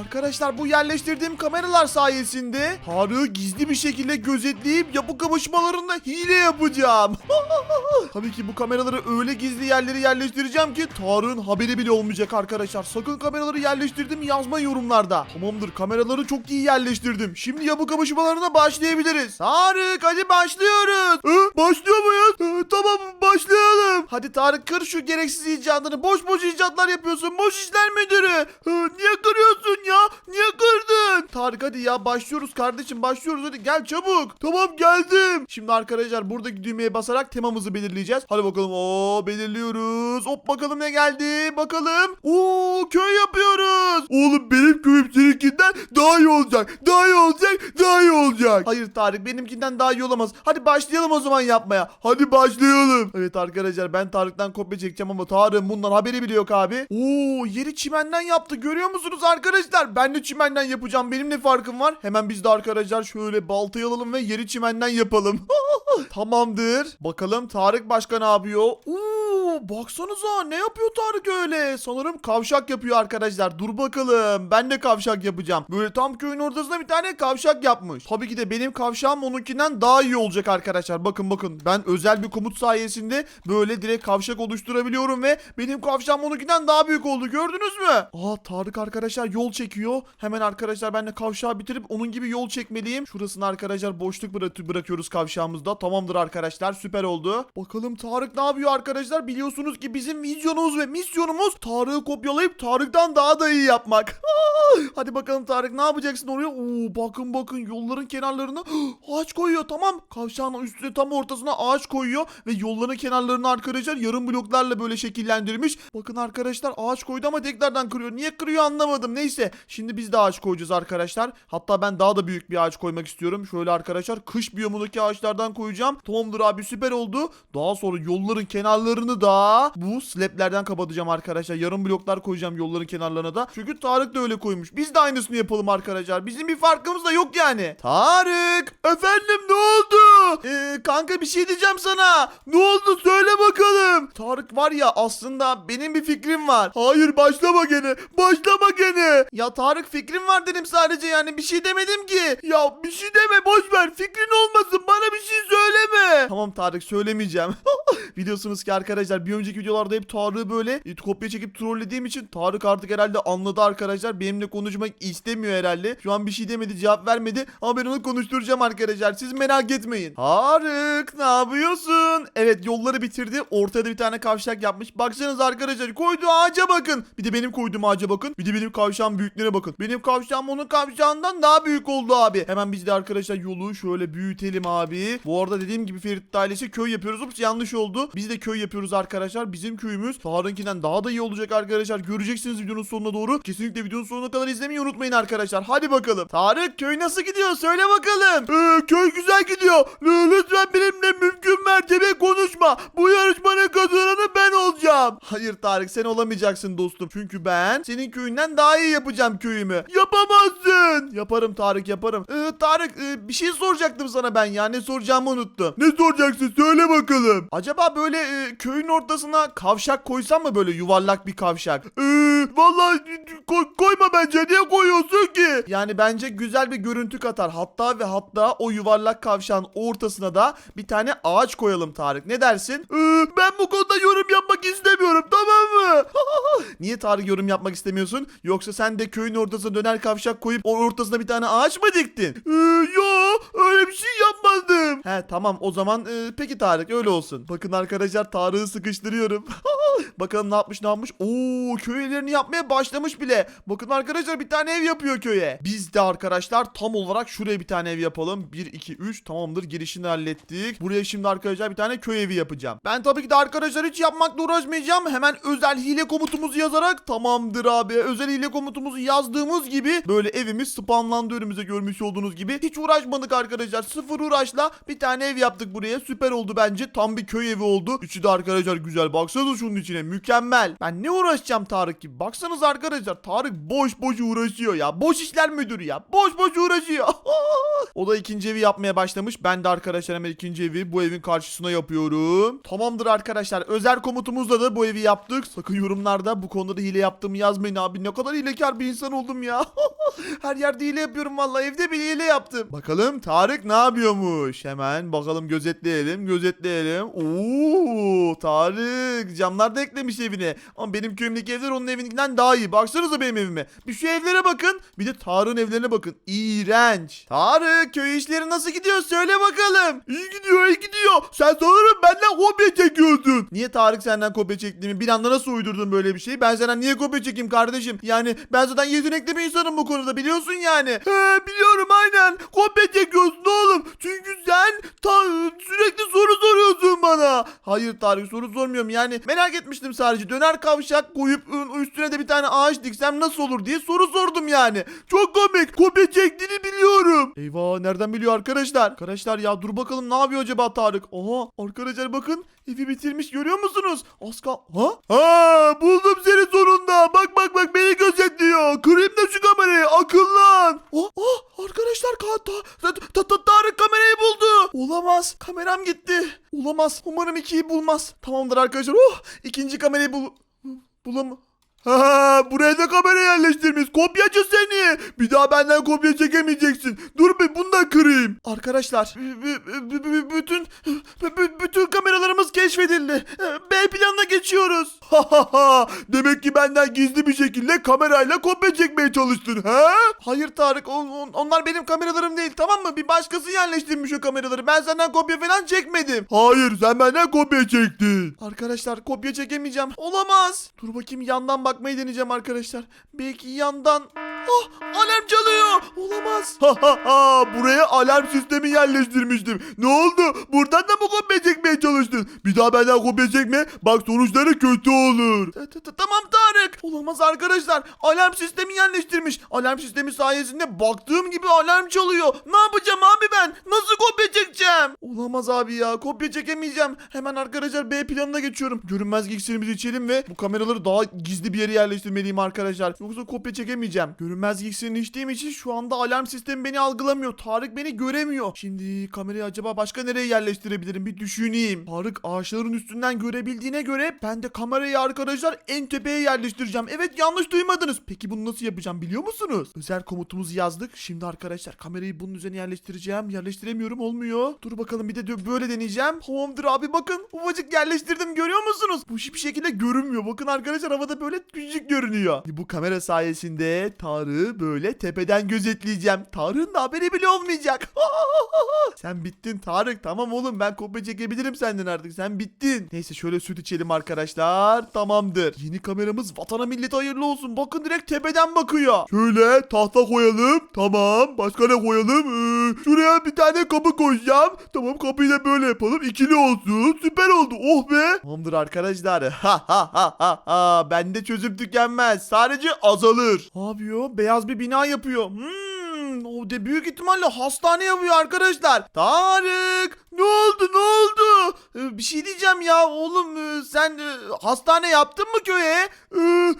Arkadaşlar bu yerleştirdiğim kameralar sayesinde Tarık'ı gizli bir şekilde gözetleyip yapı kapışmalarında hile yapacağım. Tabii ki bu kameraları öyle gizli yerlere yerleştireceğim ki Tarık'ın haberi bile olmayacak arkadaşlar. Sakın kameraları yerleştirdim yazma yorumlarda. Tamamdır kameraları çok iyi yerleştirdim. Şimdi yapı kapışmalarına başlayabiliriz. Tarık hadi başlıyoruz. başlıyor muyuz? tamam başlayalım. Hadi Tarık kır şu gereksiz icadını. Boş boş icatlar yapıyorsun. Boş işler müdürü. niye kırıyorsun ya? Niye kırdın? Tarık hadi ya başlıyoruz kardeşim başlıyoruz hadi gel çabuk. Tamam geldim. Şimdi arkadaşlar buradaki düğmeye basarak temamızı belirleyeceğiz. Hadi bakalım. Oo belirliyoruz. Hop bakalım ne geldi. Bakalım. Oo köy yapıyoruz. Oğlum benim köyüm seninkinden daha iyi olacak. Daha iyi olacak. Daha iyi olacak. Hayır Tarık benimkinden daha iyi olamaz. Hadi başlayalım o zaman yapmaya. Hadi başlayalım. Evet arkadaşlar ben Tarık'tan kopya çekeceğim ama Tarık'ın bundan haberi bile yok abi. Oo yeri çimenden yaptı. Görüyor musunuz arkadaşlar? Ben de çimenden yapacağım. Benim ne farkım var? Hemen biz de arkadaşlar şöyle baltayı alalım ve yeri çimenden yapalım. Tamamdır. Bakalım Tarık başka ne yapıyor? Oo, baksanıza ne yapıyor Tarık öyle? Sanırım kavşak yapıyor arkadaşlar. Dur bakalım. Ben de kavşak yapacağım. Böyle tam köyün ortasına bir tane kavşak yapmış. Tabii ki de benim kavşağım onunkinden daha iyi olacak arkadaşlar. Bakın bakın. Ben özel bir komut sayesinde böyle direkt kavşak oluşturabiliyorum ve benim kavşağım onunkinden daha büyük oldu. Gördünüz mü? Aa Tarık arkadaşlar yol çekiyor. Hemen arkadaşlar ben de kavşağı bitirip onun gibi yol çekmeliyim. Şurasını arkadaşlar boşluk bıra- bırakıyoruz kavşağımızda. Tamamdır arkadaşlar süper oldu. Bakalım Tarık ne yapıyor arkadaşlar? Biliyorsunuz ki bizim vizyonumuz ve misyonumuz Tarık'ı kopyalayıp Tarık'tan daha da iyi yapmak. Hadi bakalım Tarık ne yapacaksın oraya? Oo bakın bakın yolların kenarlarına ağaç koyuyor tamam. Kavşağın üstüne tam ortasına ağaç koyuyor ve yolların kenarlarını arkadaşlar yarım bloklarla böyle şekillendirmiş. Bakın arkadaşlar ağaç koydu ama tekrardan kırıyor. Niye kırıyor anlamadım. Neyse şimdi biz de ağaç koyacağız arkadaşlar. Hatta ben daha da büyük bir ağaç koymak istiyorum. Şöyle arkadaşlar kış biyomundaki ağaçlardan koyacağım. Tamamdır abi süper oldu. Daha sonra yolların kenarlarını da bu slablerden kapatacağım arkadaşlar. Yarım bloklar koyacağım yolların kenarlarına da. Çünkü Tarık da öyle koymuş. Biz de aynısını yapalım arkadaşlar. Bizim bir farkımız da yok yani. Tarık! Efendim ne oldu? Ee, kanka bir şey diyeceğim sana. Ne oldu söyle bakalım. Tarık var ya aslında benim bir fikrim var. Hayır başlama gene. Başlama gene. Ya Tarık fikrim var dedim sadece yani bir şey demedim ki. Ya bir şey deme boş ver. Fikrin olmasın bana bir şey söyleme. Tamam Tarık söylemeyeceğim. Biliyorsunuz ki arkadaşlar bir önceki videolarda hep Tarık'ı böyle e, kopya çekip trollediğim için Tarık artık herhalde anladı arkadaşlar. Benimle konuşmak istemiyor herhalde. Şu an bir şey demedi cevap vermedi ama ben onu konuşturacağım arkadaşlar. Siz merak etmeyin. Tarık ne yapıyorsun? Evet yolları bitirdi. Ortada bir tane kavşak yapmış. Baksanıza arkadaşlar koyduğu ağaca bakın. Bir de benim koyduğum ağaca bakın. Bir de benim kavşağın büyüklüğüne bakın. Benim kavşağım onun kavşağından daha büyük oldu abi. Hemen biz de arkadaşlar yolu şöyle büyütelim abi. Bu arada dediğim gibi Ferit ailesi köy yapıyoruz. Ups yanlış oldu. Biz de köy yapıyoruz arkadaşlar. Bizim köyümüz Tarık'ınkinden daha da iyi olacak arkadaşlar. Göreceksiniz videonun sonuna doğru. Kesinlikle videonun sonuna kadar izlemeyi unutmayın arkadaşlar. Hadi bakalım. Tarık köy nasıl gidiyor? Söyle bakalım. Ee, köy güzel gidiyor. L- Lütfen benimle mümkün mertebe konuşma. Bu yarışmanın kazananı ben olacağım. Hayır Tarık sen olamayacaksın dostum. Çünkü ben senin köyünden daha iyi yapacağım köyümü. Yapamazsın. Yaparım Tarık yaparım. Ee, Tarık e, bir şey soracaktım sana ben ya. Ne soracağımı unuttum. Ne soracaksın söyle bakalım. Acaba böyle e, köyün ortasına kavşak koysam mı böyle yuvarlak bir kavşak? Ee, vallahi koy- koyma bence. Niye koyuyorsun ki? Yani bence güzel bir görüntü katar. Hatta ve hatta o yuvarlak kavşağın ortasına da bir tane ağaç koyalım Tarık. Ne dersin? Ee, ben bu konuda yorum yapmak istemiyorum tamam mı? Niye Tarık yorum yapmak istemiyorsun? Yoksa sen de köyün ortasına döner kavşak koyup o ortasına bir tane ağaç mı diktin? Ee, yo öyle bir şey yapmadım. He tamam o zaman e, peki Tarık öyle olsun. Bakın arkadaşlar Tarık'ı sıkıştırıyorum. Bakalım ne yapmış ne yapmış. Oo köy evlerini yapmaya başlamış bile. Bakın arkadaşlar bir tane ev yapıyor köye. Biz de arkadaşlar tam olarak şuraya bir tane ev yapalım. 1 2 3 tamamdır girişini hallettik. Buraya şimdi arkadaşlar bir tane köy evi yapacağım. Ben tabii ki de arkadaşlar hiç yapmakla uğraşmayacağım. Hemen özel hile komutumuzu yazarak tamamdır abi. Özel hile komutumuzu yazdığımız gibi böyle evimiz spawnlandı önümüze görmüş olduğunuz gibi. Hiç uğraşmadık arkadaşlar. Sıfır uğraşla bir tane ev yaptık buraya. Süper oldu bence. Tam bir köy evi oldu. İçi de arkadaşlar güzel. Baksanıza şunun içi. İçine. Mükemmel. Ben ne uğraşacağım Tarık gibi. Baksanız arkadaşlar Tarık boş boş uğraşıyor ya. Boş işler müdürü ya. Boş boş uğraşıyor. o da ikinci evi yapmaya başlamış. Ben de arkadaşlar hemen ikinci evi bu evin karşısına yapıyorum. Tamamdır arkadaşlar. Özel komutumuzla da bu evi yaptık. Sakın yorumlarda bu konuda da hile yaptığımı yazmayın abi. Ne kadar hilekar bir insan oldum ya. Her yerde hile yapıyorum vallahi. Evde bile hile yaptım. Bakalım Tarık ne yapıyormuş? Hemen bakalım gözetleyelim. Gözetleyelim. Oo Tarık camlar da eklemiş evine. Ama benim köyümdeki evler onun evinden daha iyi. Baksanıza benim evime. Bir şu evlere bakın. Bir de Tarık'ın evlerine bakın. İğrenç. Tarık köy işleri nasıl gidiyor? Söyle bakalım. İyi gidiyor, iyi gidiyor. Sen sanırım benden kopya çekiyorsun. Niye Tarık senden kopya çektiğimi bir anda nasıl uydurdun böyle bir şeyi? Ben senden niye kopya çekeyim kardeşim? Yani ben zaten yetenekli bir insanım bu konuda biliyorsun yani. He biliyorum aynen. Kopya çekiyorsun oğlum. Çünkü sen ta- sürekli soru soruyorsun bana. Hayır Tarık soru sormuyorum yani. Merak etmiştim sadece. Döner kavşak koyup üstüne de bir tane ağaç diksem nasıl olur diye soru sordum yani. Çok komik. Kopya çektiğini biliyorum. Eyvah nereden biliyor arkadaşlar? Arkadaşlar ya dur bakalım ne yapıyor acaba Tarık? Aha arkadaşlar bakın evi bitirmiş görüyor musunuz? Az kal... Ha? Ha buldum seni sonunda. Bak bak bak beni gözetliyor. Kırayım da şu kamerayı akıllan. Oh, oh arkadaşlar ka- ta- ta- ta- ta- Tarık kamerayı buldu. Olamaz. Kameram gitti. Olamaz. Umarım ikiyi bulmaz. Tamamdır arkadaşlar. Oh ikinci kamerayı bul... Bulam... Ha, buraya da kamera yerleştirmiş. Kopyacı seni. Bir daha benden kopya çekemeyeceksin. Dur bir bunu da kırayım. Arkadaşlar, bütün bütün kameralarımız keşfedildi. B planına geçiyoruz. Ha ha ha. Demek ki benden gizli bir şekilde kamerayla kopya çekmeye çalıştın, ha? Hayır Tarık, on- on- onlar benim kameralarım değil, tamam mı? Bir başkası yerleştirmiş o kameraları. Ben senden kopya falan çekmedim. Hayır, sen benden kopya çektin. Arkadaşlar, kopya çekemeyeceğim. Olamaz. Dur bakayım yandan bakmayı deneyeceğim arkadaşlar. Belki yandan... Ah alarm çalıyor. Olamaz. Ha ha ha buraya alarm sistemi yerleştirmiştim. Ne oldu? Buradan da mı kopya çekmeye çalıştın? Bir daha benden kopya çekme. Bak sonuçları kötü olur. Ta- ta- ta- Tamam Tarık. Olamaz arkadaşlar. Alarm sistemi yerleştirmiş. Alarm sistemi sayesinde baktığım gibi alarm çalıyor. Ne yapacağım abi ben? Nasıl kopya çekeceğim? Olamaz abi ya. Kopya çekemeyeceğim. Hemen arkadaşlar B planına geçiyorum. Görünmez iksirimizi içelim ve bu kameraları daha gizli bir yere yerleştirmeliyim arkadaşlar. Yoksa kopya çekemeyeceğim. Görünmez iksirini içtiğim için şu anda alarm sistemi beni algılamıyor. Tarık beni göremiyor. Şimdi kamerayı acaba başka nereye yerleştirebilirim? Bir düşüneyim. Tarık ağaçların üstünden görebildiğine göre ben de kamerayı arkadaşlar en tepeye yerleştireceğim. Evet yanlış duymadınız. Peki bunu nasıl yapacağım biliyor musunuz? Özel komutumuzu yazdık. Şimdi arkadaşlar kamerayı bunun üzerine yerleştireceğim. Yerleştiremiyorum olmuyor. Dur bakalım bir de böyle deneyeceğim. Tamamdır abi bakın. Ufacık yerleştirdim görüyor musunuz? Bu hiçbir şekilde görünmüyor. Bakın arkadaşlar havada böyle küçük görünüyor. Bu kamera sayesinde Tarık'ı böyle tepeden gözetleyeceğim. Tarık'ın da haberi bile olmayacak. Sen bittin Tarık. Tamam oğlum ben kopya çekebilirim senden artık. Sen bittin. Neyse şöyle süt içelim arkadaşlar. Tamamdır. Yeni kameramız vatana millete hayırlı olsun. Bakın direkt tepeden bakıyor. Şöyle tahta koyalım. Tamam. Başka ne koyalım? Ee, şuraya bir tane kapı koyacağım. Tamam kapıyı da böyle yapalım. İkili olsun. Süper oldu. Oh be. Tamamdır arkadaşlar. Ha ha ha ha ha. Bende çözüm tükenmez. Sadece azalır. Ne yapıyor? Beyaz bir bina yapıyor. Hmm, o de büyük ihtimalle hastane yapıyor arkadaşlar. Tarık ne oldu ne oldu? Ee, bir şey diyeceğim ya oğlum e, sen e, hastane yaptın mı köye? Ee,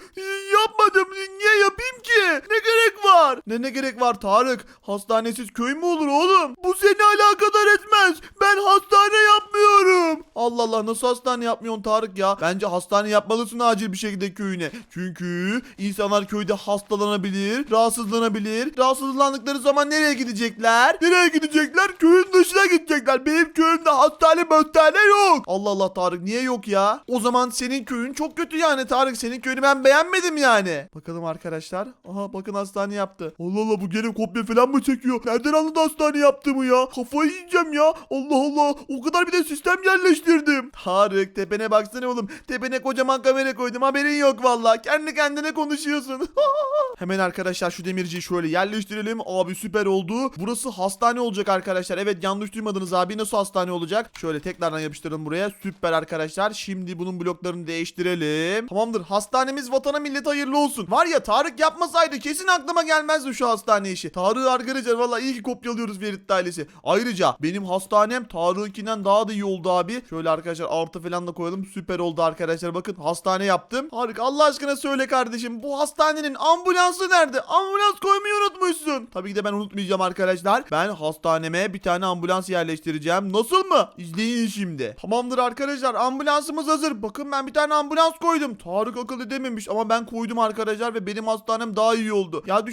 yapmadım. Niye yapayım ki? Ne gerek var? Ne ne gerek var Tarık? Hastanesiz köy mü olur oğlum? Bu seni alakadar etmez. Ben hastane yapmıyorum. Allah Allah nasıl hastane yapmıyorsun Tarık ya? Bence hastane yapmalısın acil bir şekilde köyüne. Çünkü insanlar köyde hastalanabilir, rahatsızlanabilir. Rahatsızlandıkları zaman nereye gidecekler? Nereye gidecekler? Köyün dışına gidecekler. Benim köyümde hastane hastane yok. Allah Allah Tarık niye yok ya? O zaman senin köyün çok kötü yani Tarık. Senin köyünü ben beğenmedim yani. Bakalım arkadaşlar. Aha bakın hastane yaptı. Allah Allah bu gene kopya falan mı çekiyor? Nereden anladı hastane yaptığımı ya? Kafayı yiyeceğim ya. Allah Allah. O kadar bir de sistem yerleştirdim. Tarık tepene baksana oğlum. Tepene kocaman kamera koydum. Haberin yok valla. Kendi kendine konuşuyorsun. Hemen arkadaşlar şu demirciyi şöyle yerleştirelim. Abi süper oldu. Burası hastane olacak arkadaşlar. Evet yanlış duymadınız abi. Nasıl hastane olacak? Şöyle tekrardan yapıştıralım buraya. Süper arkadaşlar. Şimdi bunun bloklarını değiştirelim. Tamamdır. Hastanemiz vatana millete hayırlı olsun. Var ya Tarık yapmasaydı kesin aklıma gelmez. Gelmezdi şu hastane işi. Tarık arkadaşlar valla iyi ki kopyalıyoruz Ferit ailesi. Ayrıca benim hastanem Tarık'ınkinden daha da iyi oldu abi. Şöyle arkadaşlar artı falan da koyalım. Süper oldu arkadaşlar. Bakın hastane yaptım. Tarık Allah aşkına söyle kardeşim. Bu hastanenin ambulansı nerede? Ambulans koymayı unutmuşsun. Tabii ki de ben unutmayacağım arkadaşlar. Ben hastaneme bir tane ambulans yerleştireceğim. Nasıl mı? İzleyin şimdi. Tamamdır arkadaşlar. Ambulansımız hazır. Bakın ben bir tane ambulans koydum. Tarık akıl edememiş ama ben koydum arkadaşlar ve benim hastanem daha iyi oldu. Ya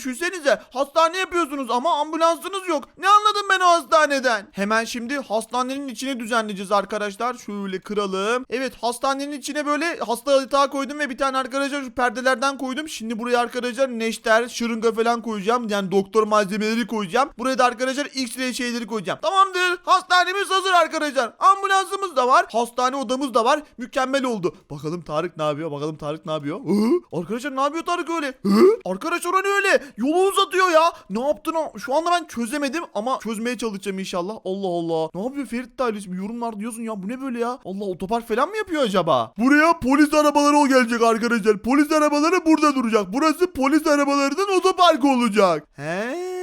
düşünsenize hastane yapıyorsunuz ama ambulansınız yok. Ne anladım ben o hastaneden? Hemen şimdi hastanenin içine düzenleyeceğiz arkadaşlar. Şöyle kıralım. Evet hastanenin içine böyle hasta yatağı koydum ve bir tane arkadaşlar şu perdelerden koydum. Şimdi buraya arkadaşlar neşter, şırınga falan koyacağım. Yani doktor malzemeleri koyacağım. Buraya da arkadaşlar X-ray şeyleri koyacağım. Tamamdır. Hastanemiz hazır arkadaşlar. Ambulansımız da var. Hastane odamız da var. Mükemmel oldu. Bakalım Tarık ne yapıyor? Bakalım Tarık ne yapıyor? Hı? Arkadaşlar ne yapıyor Tarık öyle? Hı? Arkadaşlar o öyle? Yolu uzatıyor ya. Ne yaptın o? Şu anda ben çözemedim ama çözmeye çalışacağım inşallah. Allah Allah. Ne yapıyor Ferit ailesi? Bir yorumlar diyorsun ya. Bu ne böyle ya? Allah otopark falan mı yapıyor acaba? Buraya polis arabaları o gelecek arkadaşlar. Polis arabaları burada duracak. Burası polis arabalarının otoparkı olacak. He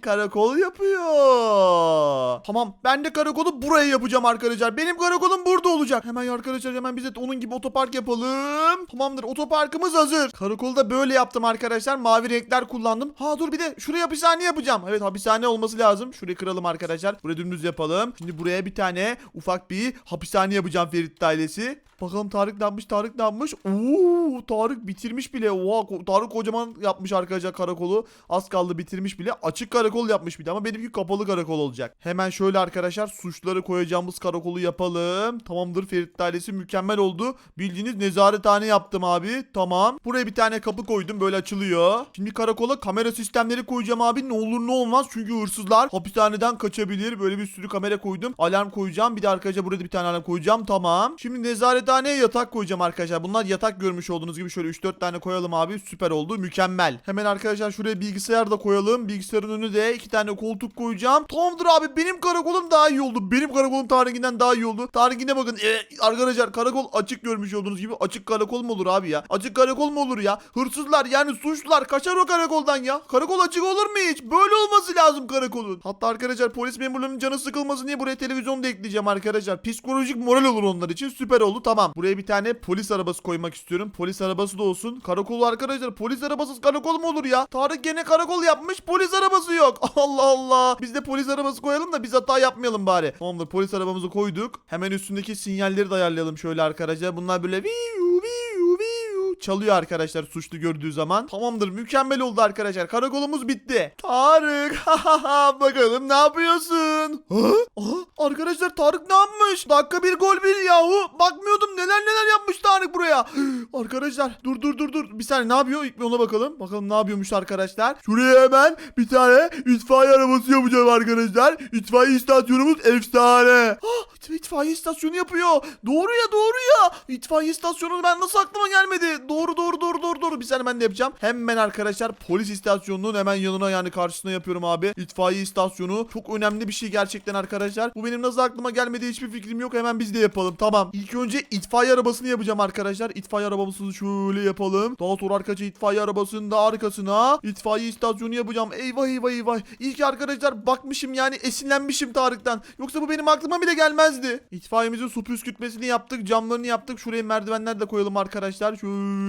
karakol yapıyor. Tamam ben de karakolu buraya yapacağım arkadaşlar. Benim karakolum burada olacak. Hemen arkadaşlar hemen bize onun gibi otopark yapalım. Tamamdır otoparkımız hazır. Karakolu da böyle yaptım arkadaşlar. Mavi renkler kullandım. Ha dur bir de şuraya hapishane yapacağım. Evet hapishane olması lazım. Şurayı kıralım arkadaşlar. Buraya dümdüz yapalım. Şimdi buraya bir tane ufak bir hapishane yapacağım Ferit ailesi. Bakalım Tarık ne yapmış? Tarık ne yapmış? Oo, Tarık bitirmiş bile. Oha, Tarık kocaman yapmış arkadaşlar karakolu. Az kaldı bitirmiş bile. Açık karakol yapmış bir de ama benimki kapalı karakol olacak. Hemen şöyle arkadaşlar suçları koyacağımız karakolu yapalım. Tamamdır Ferit ailesi mükemmel oldu. Bildiğiniz nezarethane yaptım abi. Tamam. Buraya bir tane kapı koydum böyle açılıyor. Şimdi karakola kamera sistemleri koyacağım abi. Ne olur ne olmaz çünkü hırsızlar hapishaneden kaçabilir. Böyle bir sürü kamera koydum. Alarm koyacağım. Bir de arkadaşlar burada bir tane alarm koyacağım. Tamam. Şimdi nezarethaneye yatak koyacağım arkadaşlar. Bunlar yatak görmüş olduğunuz gibi şöyle 3-4 tane koyalım abi. Süper oldu. Mükemmel. Hemen arkadaşlar şuraya bilgisayar da koyalım. Bilgisayarın önüne de iki tane koltuk koyacağım. Tamamdır abi. Benim karakolum daha iyi oldu. Benim karakolum Tarık'inden daha iyi oldu. Tarık'ine bakın. Ee, arkadaşlar karakol açık görmüş olduğunuz gibi. Açık karakol mu olur abi ya? Açık karakol mu olur ya? Hırsızlar yani suçlular kaçar o karakoldan ya. Karakol açık olur mu hiç? Böyle olması lazım karakolun. Hatta arkadaşlar polis memurlarının canı sıkılmasın diye buraya televizyon da ekleyeceğim arkadaşlar. Psikolojik moral olur onlar için. Süper oldu. Tamam. Buraya bir tane polis arabası koymak istiyorum. Polis arabası da olsun. Karakol arkadaşlar. Polis arabasız karakol mu olur ya? Tarık gene karakol yapmış. Polis arabası yok. Allah Allah. Biz de polis arabası koyalım da biz hata yapmayalım bari. Tamamdır. Polis arabamızı koyduk. Hemen üstündeki sinyalleri de ayarlayalım şöyle arkadaşlar. Bunlar böyle viu çalıyor arkadaşlar suçlu gördüğü zaman. Tamamdır. Mükemmel oldu arkadaşlar. Karakolumuz bitti. Tarık. Bakalım ne yapıyorsun? Ha? Aha, arkadaşlar Tarık ne yapmış? Dakika bir gol bir yahu. Bakmıyordum neler neler yapmış Tarık buraya. Arkadaşlar dur dur dur dur. Bir saniye ne yapıyor? İlk bir ona bakalım. Bakalım ne yapıyormuş arkadaşlar. Şuraya hemen bir tane itfaiye arabası yapacağım arkadaşlar. İtfaiye istasyonumuz efsane. İt- itfaiye istasyonu yapıyor. Doğru ya doğru ya. İtfaiye istasyonu ben nasıl aklıma gelmedi? Doğru doğru doğru doğru doğru. Bir saniye ben de yapacağım. Hemen arkadaşlar polis istasyonunun hemen yanına yani karşısına yapıyorum abi. İtfaiye istasyonu çok önemli bir şey gerçekten arkadaşlar. Bu benim nasıl aklıma gelmedi hiçbir fikrim yok. Hemen biz de yapalım. Tamam. İlk önce itfaiye arabasını yapacağım arkadaşlar. İtfaiye arabasını şöyle yapalım. Daha sonra arkadaşlar itfaiye arabasının da arkasına itfaiye istasyonu yapacağım. Eyvah eyvah eyvah. Ki arkadaşlar bakmışım yani esinlenmişim Tarık'tan. Yoksa bu benim aklıma bile gelmezdi. İtfaiyemizin su püskürtmesini yaptık. Camlarını yaptık. Şuraya merdivenler de koyalım arkadaşlar. Şöylemesine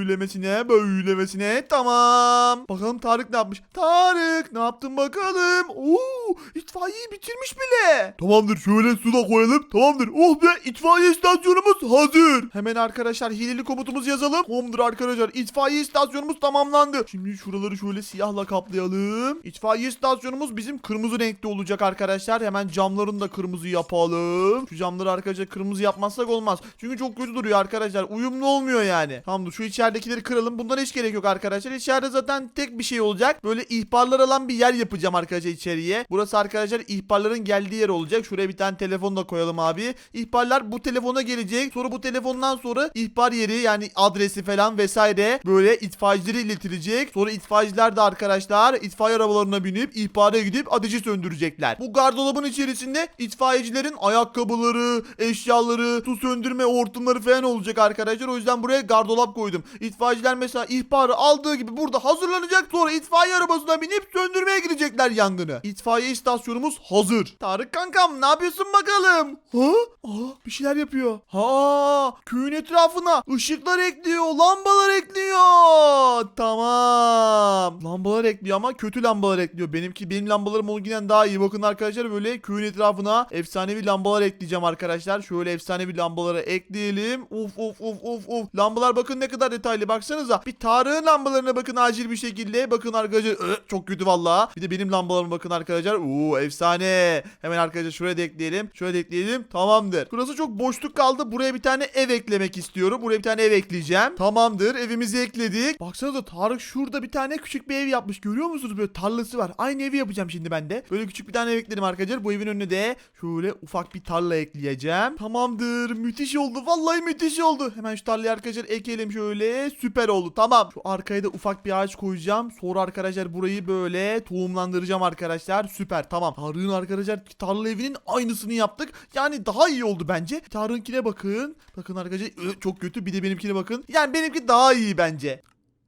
böylemesine. Tamam. Bakalım Tarık ne yapmış? Tarık ne yaptın bakalım? Oo, itfaiyeyi bitirmiş bile. Tamamdır şöyle su da koyalım. Tamamdır. Oh be itfaiye istasyonumuz hazır. Hemen arkadaşlar hileli komutumuzu yazalım. Tamamdır arkadaşlar. İtfaiye istasyonumuz tamamlandı. Şimdi şuraları şöyle siyahla kaplayalım. İtfaiye istasyonumuz bizim kırmızı renkte olacak arkadaşlar. Hemen camlarını da kırmızı yapalım. Şu camları arkadaşlar kırmızı yapmazsak olmaz. Çünkü çok kötü duruyor arkadaşlar. Uyumlu olmuyor yani. Tamamdır şu içeridekileri kıralım. Bunlara hiç gerek yok arkadaşlar. İçeride zaten tek bir şey olacak. Böyle ihbarlar alan bir yer yapacağım arkadaşlar içeriye. Burası arkadaşlar ihbarların geldiği yer olacak. Şuraya bir tane telefon da koyalım abi. İhbarlar bu telefona gelecek. Sonra bu telefondan sonra ihbar yeri yani adresi falan vesaire böyle itfaiyecilere iletilecek. Sonra itfaiyeciler de arkadaşlar itfaiye arabalarına binip ihbara gidip ateşi söndürecekler. Bu gardırobun içerisinde itfaiyecilerin ayakkabıları, eşyaları, su söndürme hortumları falan olacak arkadaşlar. O yüzden buraya gardırop koydum. İtfaiyeciler mesela ihbarı aldığı gibi burada hazırlanacak. Sonra itfaiye arabasına binip söndürmeye gidecekler yangını. İtfaiye istasyonumuz hazır. Tarık kankam ne yapıyorsun bakalım? Ha? Aa, bir şeyler yapıyor. Ha, köyün etrafına ışıklar ekliyor, lambalar ekliyor. Tamam. Lambalar ekliyor ama kötü lambalar ekliyor. Benimki benim lambalarım onunkinden daha iyi. Bakın arkadaşlar böyle köyün etrafına efsanevi lambalar ekleyeceğim arkadaşlar. Şöyle efsanevi lambaları ekleyelim. Uf uf uf uf uf. Lambalar bakın ne kadar detaylı baksanıza. Bir Tarık'ın lambalarına bakın acil bir şekilde. Bakın arkadaşlar Ö, çok kötü valla. Bir de benim lambalarıma bakın arkadaşlar. Oo efsane. Hemen arkadaşlar şuraya da ekleyelim. Şöyle de ekleyelim. Tamamdır. Burası çok boşluk kaldı. Buraya bir tane ev eklemek istiyorum. Buraya bir tane ev ekleyeceğim. Tamamdır. Evimizi ekledik. Baksanıza Tarık şurada bir tane küçük bir ev yapmış. Görüyor musunuz? Böyle tarlası var. Aynı evi yapacağım şimdi ben de. Böyle küçük bir tane ev ekledim arkadaşlar. Bu evin önüne de şöyle ufak bir tarla ekleyeceğim. Tamamdır. Müthiş oldu. Vallahi müthiş oldu. Hemen şu tarlayı arkadaşlar ekelim şöyle. Süper oldu. Tamam. Şu arkaya da ufak bir ağaç koyacağım. Sonra arkadaşlar burayı böyle tohumlandıracağım arkadaşlar. Süper. Tamam. Tarık'ın arkadaşlar tarla evinin aynısını yaptık. Yani daha iyi oldu bence. Tarık'ınkine bakın. Bakın arkadaşlar çok kötü. Bir de benimkine bakın. Yani benimki daha iyi bence.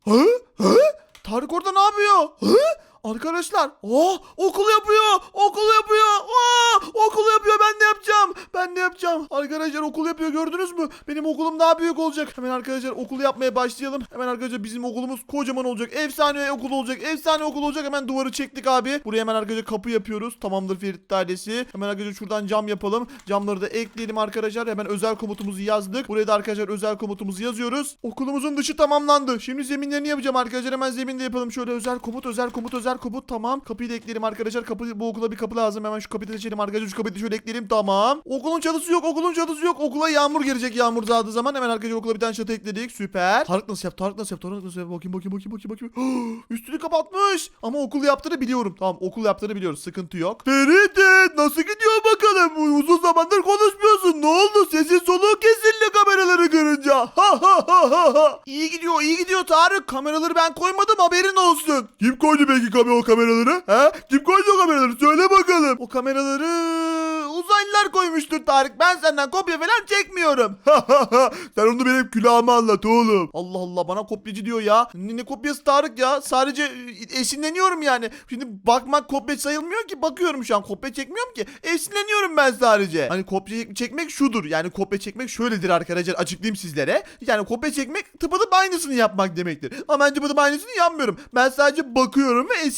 Hı? Hı? Tarık orada ne yapıyor? Hı? Arkadaşlar, oh okul yapıyor, okul yapıyor, aa, okul yapıyor ben de yapacağım, ben de yapacağım. Arkadaşlar okul yapıyor gördünüz mü? Benim okulum daha büyük olacak. Hemen arkadaşlar okulu yapmaya başlayalım. Hemen arkadaşlar bizim okulumuz kocaman olacak, efsane okul olacak, efsane okul olacak. Hemen duvarı çektik abi. Buraya hemen arkadaşlar kapı yapıyoruz. Tamamdır Ferit ailesi. Hemen arkadaşlar şuradan cam yapalım. Camları da ekleyelim arkadaşlar. Hemen özel komutumuzu yazdık. Buraya da arkadaşlar özel komutumuzu yazıyoruz. Okulumuzun dışı tamamlandı. Şimdi zeminlerini yapacağım arkadaşlar. Hemen zeminde yapalım. Şöyle özel komut, özel komut, özel komut. Tamam. Kapıyı da ekleyelim arkadaşlar. Kapı bu okula bir kapı lazım. Hemen şu kapıyı da seçelim arkadaşlar. Şu kapıyı da şöyle ekleyelim. Tamam. Okulun çatısı yok. Okulun çatısı yok. Okula yağmur gelecek. Yağmur zağdığı zaman hemen arkadaşlar okula bir tane çatı ekledik. Süper. Tarık nasıl yap? Tarık nasıl yap? Tarık nasıl yap? Bakayım bakayım bakayım bakayım bakayım. Üstünü kapatmış. Ama okul yaptığını biliyorum. Tamam okul yaptığını biliyoruz. Sıkıntı yok. Ferit nasıl gidiyor bakalım? Uzun zamandır konuşmuyorsun. Ne oldu? Sesin soluğu kesildi kameraları görünce. Ha ha ha ha ha. İyi gidiyor iyi gidiyor Tarık. Kameraları ben koymadım haberin olsun. Kim koydu peki kamera o kameraları? He? Kim koydu o kameraları? Söyle bakalım. O kameraları uzaylılar koymuştur Tarık. Ben senden kopya falan çekmiyorum. Sen onu benim külahıma anlat oğlum. Allah Allah bana kopyacı diyor ya. Ne, ne kopyası Tarık ya? Sadece e, esinleniyorum yani. Şimdi bakmak kopya sayılmıyor ki. Bakıyorum şu an kopya çekmiyorum ki. Esinleniyorum ben sadece. Hani kopya çek- çekmek şudur. Yani kopya çekmek şöyledir arkadaşlar. Açıklayayım sizlere. Yani kopya çekmek tıpatıp aynısını yapmak demektir. Ama ben tıpatıp aynısını yapmıyorum. Ben sadece bakıyorum ve esinleniyorum.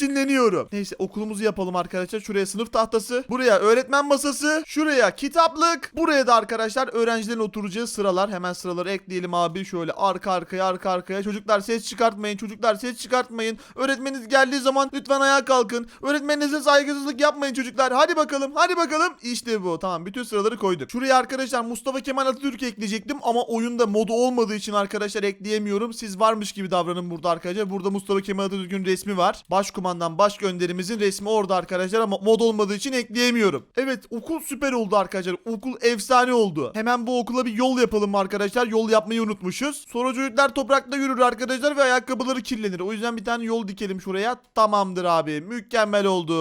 Neyse okulumuzu yapalım arkadaşlar. Şuraya sınıf tahtası. Buraya öğretmen masası. Şuraya kitaplık. Buraya da arkadaşlar öğrencilerin oturacağı sıralar. Hemen sıraları ekleyelim abi. Şöyle arka arkaya arka arkaya. Çocuklar ses çıkartmayın. Çocuklar ses çıkartmayın. Öğretmeniniz geldiği zaman lütfen ayağa kalkın. Öğretmeninize saygısızlık yapmayın çocuklar. Hadi bakalım. Hadi bakalım. İşte bu. Tamam bütün sıraları koyduk. Şuraya arkadaşlar Mustafa Kemal Atatürk ekleyecektim ama oyunda modu olmadığı için arkadaşlar ekleyemiyorum. Siz varmış gibi davranın burada arkadaşlar. Burada Mustafa Kemal Atatürk'ün resmi var. Başkumandan baş gönderimizin resmi orada arkadaşlar ama mod olmadığı için ekleyemiyorum. Evet okul süper oldu arkadaşlar. Okul efsane oldu. Hemen bu okula bir yol yapalım arkadaşlar. Yol yapmayı unutmuşuz. Sonra çocuklar toprakta yürür arkadaşlar ve ayakkabıları kirlenir. O yüzden bir tane yol dikelim şuraya. Tamamdır abi. Mükemmel oldu.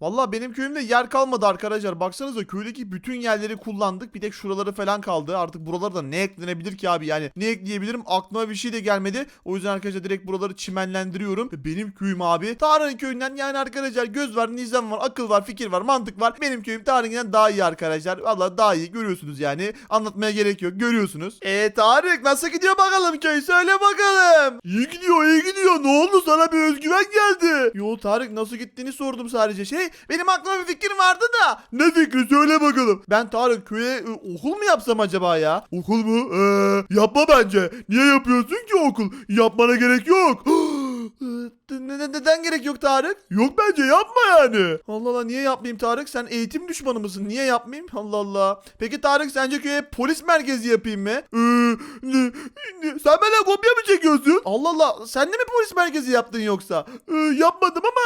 Vallahi benim köyümde yer kalmadı arkadaşlar. Baksanıza köydeki bütün yerleri kullandık. Bir tek şuraları falan kaldı. Artık buralara da ne eklenebilir ki abi? Yani ne ekleyebilirim? Aklıma bir şey de gelmedi. O yüzden arkadaşlar direkt buraları çimenlendiriyorum. Benim köyüm abi. Tarık'ın köyünden yani arkadaşlar göz var, nizam var, akıl var, fikir var, mantık var. Benim köyüm Tarık'ından daha iyi arkadaşlar. Vallahi daha iyi görüyorsunuz yani. Anlatmaya gerek yok. Görüyorsunuz. Eee Tarık nasıl gidiyor bakalım köy? Söyle bakalım. İyi gidiyor, iyi gidiyor. Ne oldu? Sana bir özgüven geldi. Yo Tarık nasıl gittiğini sordum sadece. Şey benim aklıma bir fikir vardı da. Ne fikri söyle bakalım. Ben Tarık köye e, okul mu yapsam acaba ya? Okul mu? Ee, yapma bence. Niye yapıyorsun ki okul? Yapmana gerek yok. Ne- Neden gerek yok Tarık? Yok bence yapma yani. Allah Allah niye yapmayayım Tarık? Sen eğitim düşmanı mısın? Niye yapmayayım? Allah Allah. Peki Tarık sence köye polis merkezi yapayım mı? Sen benden kopya mı çekiyorsun? Allah Allah. Sen de mi polis merkezi yaptın yoksa? Ee, yapmadım ama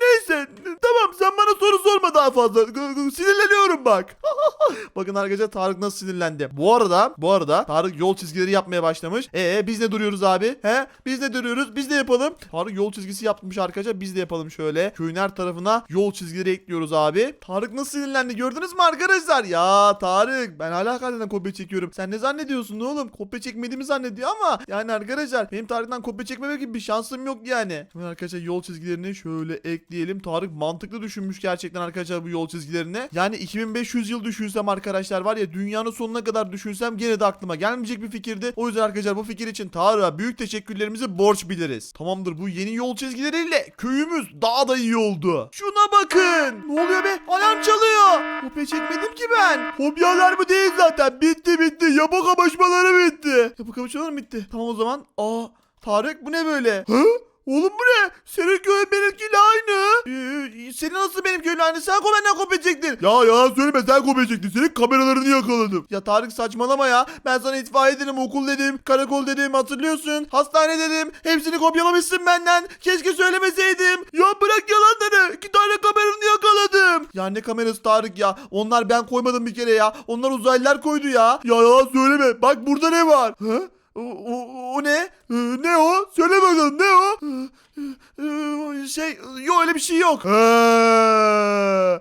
neyse. Tamam sen bana soru sorma daha fazla. Sinirleniyorum bak. Bakın arkadaşlar Tarık nasıl sinirlendi. Bu arada bu arada Tarık yol çizgileri yapmaya başlamış. Ee biz ne duruyoruz abi? He? Biz ne duruyoruz? Biz de yapalım. Tarık yol çizgisi yapmış arkadaşlar. Biz de yapalım şöyle. Köyün tarafına yol çizgileri ekliyoruz abi. Tarık nasıl sinirlendi gördünüz mü arkadaşlar? Ya Tarık ben hala kaleden kopya çekiyorum. Sen ne zannediyorsun oğlum? Kopya çekmediğimi zannediyor ama yani arkadaşlar benim Tarık'tan kopya çekmemek gibi bir şansım yok yani. Hemen arkadaşlar yol çizgilerini şöyle ekleyelim. Tarık mantıklı düşünmüş gerçekten arkadaşlar bu yol çizgilerini. Yani 2500 yıl düşünsem arkadaşlar var ya dünyanın sonuna kadar düşünsem gene de aklıma gelmeyecek bir fikirdi. O yüzden arkadaşlar bu fikir için Tarık'a büyük teşekkürlerimizi borç biliriz. Tamamdır bu yeni yol çizgileriyle köyümüz daha da iyi oldu. Şuna bakın. Ne oluyor be? Alarm çalıyor. Kopya çekmedim ki ben. Hobi alarmı değil zaten. Bitti bitti. Yapı kapışmaları bitti. Yapı kapışmaları mı bitti? Tamam o zaman. Aa Tarık bu ne böyle? Hı? Oğlum bu ne? Senin köyün benimkiyle aynı. Ee, senin nasıl benim köyün aynı? Sen benden kopya çektin. Ya yalan söyleme sen kopya çektin. Senin kameralarını yakaladım. Ya Tarık saçmalama ya. Ben sana itfaiye dedim, okul dedim, karakol dedim hatırlıyorsun. Hastane dedim. Hepsini kopyalamışsın benden. Keşke söylemeseydim. Ya bırak yalanları. İki tane kameranı yakaladım. Ya ne kamerası Tarık ya? Onlar ben koymadım bir kere ya. Onlar uzaylılar koydu ya. Ya yalan söyleme. Bak burada ne var? Hı? O, o, o ne? Ee, ne o? Söyle bakalım ne o? Ee, e, şey yok öyle bir şey yok. He,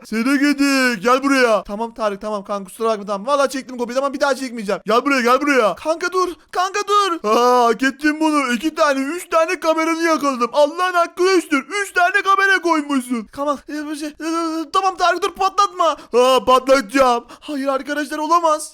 seni gidi gel buraya. Tamam Tarık tamam kanka kusura bakma tamam. Valla çektim kopyayı ama bir daha çekmeyeceğim. Gel buraya gel buraya. Kanka dur kanka dur. Ha hak ettin bunu. İki tane üç tane kameranı yakaladım. Allah'ın hakkı üçtür. Üç tane kamera koymuşsun. Tamam. e, şey, e, tamam Tarık dur patlatma. Ha patlatacağım. Hayır arkadaşlar olamaz.